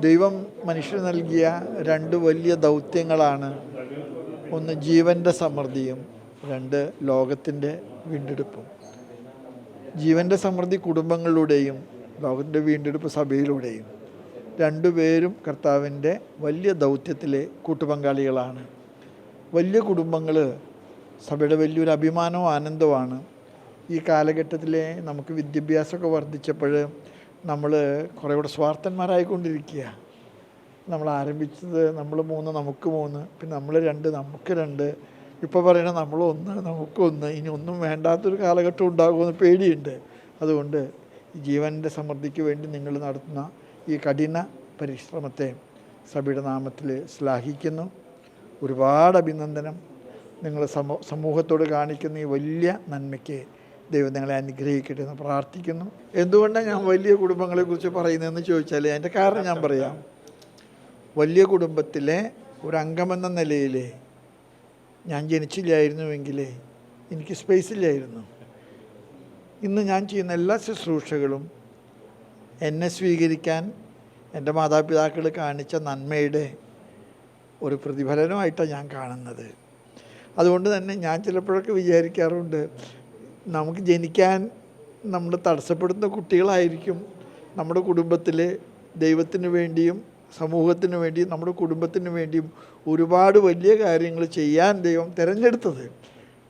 ദൈവം മനുഷ്യന് നൽകിയ രണ്ട് വലിയ ദൗത്യങ്ങളാണ്. ഒന്ന് ജീവന്റെ സമൃദ്ധിയും രണ്ട് ലോകത്തിന്റെ വീണ്ടെടുപ്പും. ജീവന്റെ സമൃദ്ധി കുടുംബങ്ങളിലൂടെയും ലോകത്തിന്റെ വീണ്ടെടുപ്പ് സഭയിലൂടെയും. രണ്ടുപേരും കർത്താവിന്റെ വലിയ ദൗത്യത്തിലെ കൂട്ടുപങ്കാളികളാണ്. വലിയ കുടുംബങ്ങൾ സഭയുടെ വലിയൊരു അഭിമാനവും ആനന്ദവുമാണ്. ഈ കാലഘട്ടത്തിലെ നമുക്ക് വിദ്യാഭ്യാസമൊക്കെ വർദ്ധിച്ചപ്പോൾ നമ്മൾ കുറേ കൂടെ സ്വാർത്ഥന്മാരായിക്കൊണ്ടിരിക്കുക നമ്മൾ ആരംഭിച്ചത് നമ്മൾ മൂന്ന് നമുക്ക് മൂന്ന് പിന്നെ നമ്മൾ രണ്ട് നമുക്ക് രണ്ട്. ഇപ്പോൾ പറയണ നമ്മൾ ഒന്ന് നമുക്കൊന്ന് ഇനി ഒന്നും വേണ്ടാത്തൊരു കാലഘട്ടം ഉണ്ടാകുമെന്ന് പേടിയുണ്ട്. അതുകൊണ്ട് ജീവന്റെ സമൃദ്ധിക്ക് വേണ്ടി നിങ്ങൾ നടത്തുന്ന ഈ കഠിന പരിശ്രമത്തെ സഭയുടെ നാമത്തിൽ ശ്ലാഘിക്കുന്നു. ഒരുപാട് അഭിനന്ദനം. നിങ്ങൾ സമൂ സമൂഹത്തോട് കാണിക്കുന്ന ഈ വലിയ നന്മയ്ക്ക് ദൈവം നിങ്ങളെ അനുഗ്രഹിക്കട്ടെ എന്ന് പ്രാർത്ഥിക്കുന്നു. എന്തുകൊണ്ടാണ് ഞാൻ വലിയ കുടുംബങ്ങളെ കുടുംബങ്ങളെക്കുറിച്ച് പറയുന്നതെന്ന് ചോദിച്ചാൽ അതിന്റെ കാരണം ഞാൻ പറയാം. വലിയ കുടുംബത്തിലെ ഒരു അംഗമെന്ന നിലയിൽ ഞാൻ ജനിച്ചില്ലായിരുന്നുവെങ്കിൽ എനിക്ക് സ്പേസ് ഇല്ലായിരുന്നു. ഇന്ന് ഞാൻ ചെയ്യുന്ന എല്ലാ ശുശ്രൂഷകളും എന്നെ സ്വീകരിക്കാൻ എന്റെ മാതാപിതാക്കൾ കാണിച്ച നന്മയുടെ ഒരു പ്രതിഫലനമായിട്ടാണ് ഞാൻ കാണുന്നത്. അതുകൊണ്ട് തന്നെ ഞാൻ ചിലപ്പോഴൊക്കെ വിചാരിക്കാറുണ്ട് നമുക്ക് ജനിക്കാൻ നമ്മൾ തടസ്സപ്പെടുന്ന കുട്ടികളായിരിക്കും നമ്മുടെ കുടുംബത്തിൽ ദൈവത്തിന് വേണ്ടിയും സമൂഹത്തിന് വേണ്ടിയും നമ്മുടെ കുടുംബത്തിന് വേണ്ടിയും ഒരുപാട് വലിയ കാര്യങ്ങൾ ചെയ്യാൻ ദൈവം തിരഞ്ഞെടുത്തത്.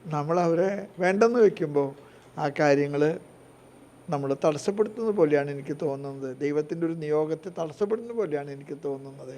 നമ്മളവരെ വേണ്ടെന്ന് വയ്ക്കുമ്പോൾ ആ കാര്യങ്ങൾ നമ്മൾ തടസ്സപ്പെടുത്തുന്നത് പോലെയാണ് എനിക്ക് തോന്നുന്നത്. ദൈവത്തിന്റെ ഒരു നിയോഗത്തെ തടസ്സപ്പെടുന്ന പോലെയാണ് എനിക്ക് തോന്നുന്നത്.